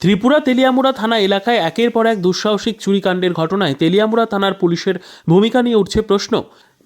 ত্রিপুরা তেলিয়ামুড়া থানা এলাকায় একের পর এক দুঃসাহসিক চুরিকাণ্ডের ঘটনায় তেলিয়ামুড়া থানার পুলিশের ভূমিকা নিয়ে উঠছে প্রশ্ন।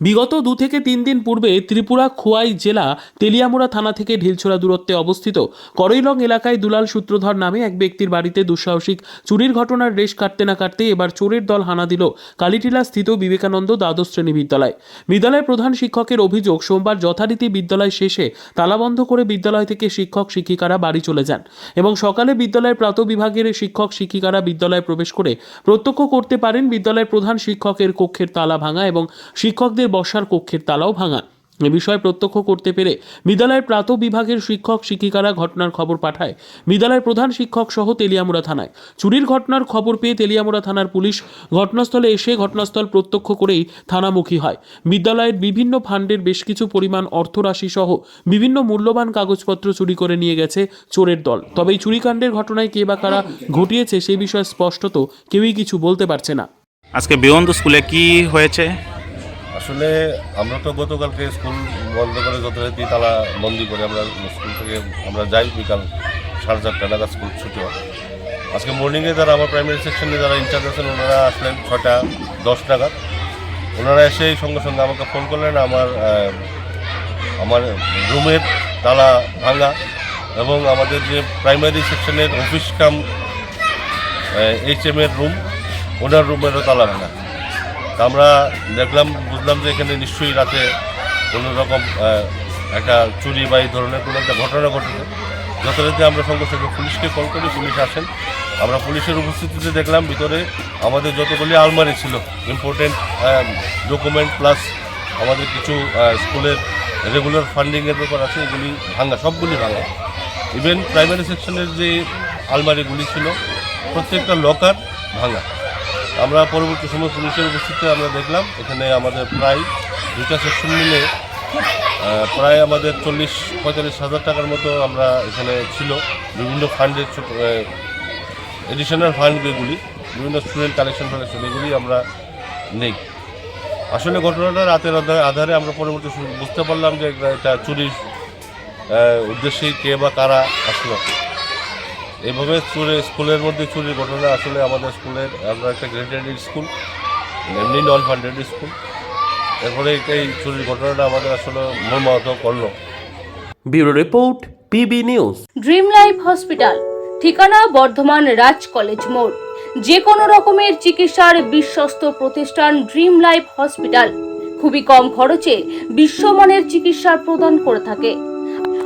বিগত দু থেকে তিন দিন পূর্বে ত্রিপুরা খোয়াই জেলা তেলিয়ামুড়া থানা থেকে ঢিলছোড়া দূরত্বে অবস্থিত করইলং এলাকায় দুলাল সূত্রধর নামে এক ব্যক্তির বাড়িতে দুঃসাহসিক চুরির ঘটনার রেশ কাটতে না কাটতে এবার চোরের দল হানা দিল কালীটিলা স্থিত বিবেকানন্দ দ্বাদশ শ্রেণি বিদ্যালয়। বিদ্যালয়ের প্রধান শিক্ষকের অভিযোগ, সোমবার যথারীতি বিদ্যালয় শেষে তালাবন্ধ করে বিদ্যালয় থেকে শিক্ষক শিক্ষিকারা বাড়ি চলে যান এবং সকালে বিদ্যালয়ের প্রাত বিভাগের শিক্ষক শিক্ষিকারা বিদ্যালয়ে প্রবেশ করে প্রত্যক্ষ করতে পারেন বিদ্যালয়ের প্রধান শিক্ষকের কক্ষের তালা ভাঙা এবং শিক্ষকদের বসার কক্ষের তালাও ভাঙা এ বিষয়ে প্রত্যক্ষ করতে পেরে বিদ্যালয়ের প্রাত বিভাগের শিক্ষক, শিক্ষিকারা ঘটনার খবর পাঠায়। বিদ্যালয়ের প্রধান শিক্ষক সহ তেলিয়ামুড়া থানায়। চুরির ঘটনার খবর পেয়ে তেলিয়ামুড়া থানার পুলিশ ঘটনাস্থলে এসে ঘটনাস্থল প্রত্যক্ষ করেই থানামুখী হয়। বিদ্যালয়ের বিভিন্ন ফান্ডের বেশ কিছু পরিমাণ অর্থরাশি সহ বিভিন্ন মূল্যবান কাগজপত্র চুরি করে নিয়ে গেছে চোরের দল। তবে এই চুরিকাণ্ডের ঘটনায় কে বা কারা ঘটিয়েছে সে বিষয়ে স্পষ্টত কেউই কিছু বলতে পারছে না। আজকে বিবন্ধ স্কুলে কি হয়েছে? আসলে আমরা তো গতকালকে স্কুল বন্ধ করে যথারীতি তালা বন্দি করে আমরা স্কুল থেকে, আমরা যাই বিকাল সাড়ে চারটা নাগাদ স্কুল ছুটি হয়। আজকে মর্নিংয়ে যারা আমার প্রাইমারি সেকশনে যারা ইনচার্জ আছেন, ওনারা আসলেন ছটা দশ নাগাদ। ওনারা এসে সঙ্গে সঙ্গে আমাকে ফোন করলেন, আমার আমার রুমের তালা ভাঙা এবং আমাদের যে প্রাইমারি সেকশনের অফিস কাম এইচ এম এর রুম ওনার রুমেরও তালা ভাঙা। আমরা দেখলাম, বুঝলাম যে এখানে নিশ্চয়ই রাতে কোনো রকম একটা চুরি বা এই ধরনের কোনো একটা ঘটনা ঘটেছে। যথারীতি আমরা সঙ্গে সঙ্গে পুলিশকে কল করি, পুলিশ আসেন। আমরা পুলিশের উপস্থিতিতে দেখলাম ভিতরে আমাদের যতগুলি আলমারি ছিল ইম্পর্টেন্ট ডকুমেন্ট প্লাস আমাদের কিছু স্কুলের রেগুলার ফান্ডিংয়ের ব্যাপার আছে, এগুলি ভাঙা, সবগুলি ভাঙা। ইভেন প্রাইমারি সেকশনের যে আলমারিগুলি ছিল, প্রত্যেকটা লকার ভাঙা। আমরা পরবর্তী সময় পুলিশের উপস্থিতিতে আমরা দেখলাম, এখানে আমাদের প্রায় দুটা সেকশন মিলে প্রায় আমাদের চল্লিশ, পঁয়তাল্লিশ হাজার টাকার মতো আমরা এখানে ছিল বিভিন্ন ফান্ডের এডিশনাল ফান্ড যেগুলি, বিভিন্ন স্টুডেন্ট কালেকশন ফালেকশন এগুলি আমরা নেই। আসলে ঘটনাটা রাতের আধারে আমরা পরবর্তী বুঝতে পারলাম যে এটা- চুরির উদ্দেশ্যেই কে বা কারা আসলো। এইভাবে চুরি স্কুলের মধ্যে চুরির ঘটনা আসলে আমাদের স্কুলের আমরা একটা গ্রেডেড স্কুল এমনি নন ফান্ডেড স্কুল। এরপরে এই চুরির ঘটনাটা আমাদের আসলে মর্মাহত করল। Bureau report PB news. Dream life hospital ঠিকানা বর্ধমান রাজ কলেজ মোড়। যে কোনো রকমের চিকিৎসার বিশ্বস্ত প্রতিষ্ঠান ড্রিম লাইফ হসপিটাল। খুবই কম খরচে বিশ্বমানের চিকিৎসা প্রদান করে থাকে।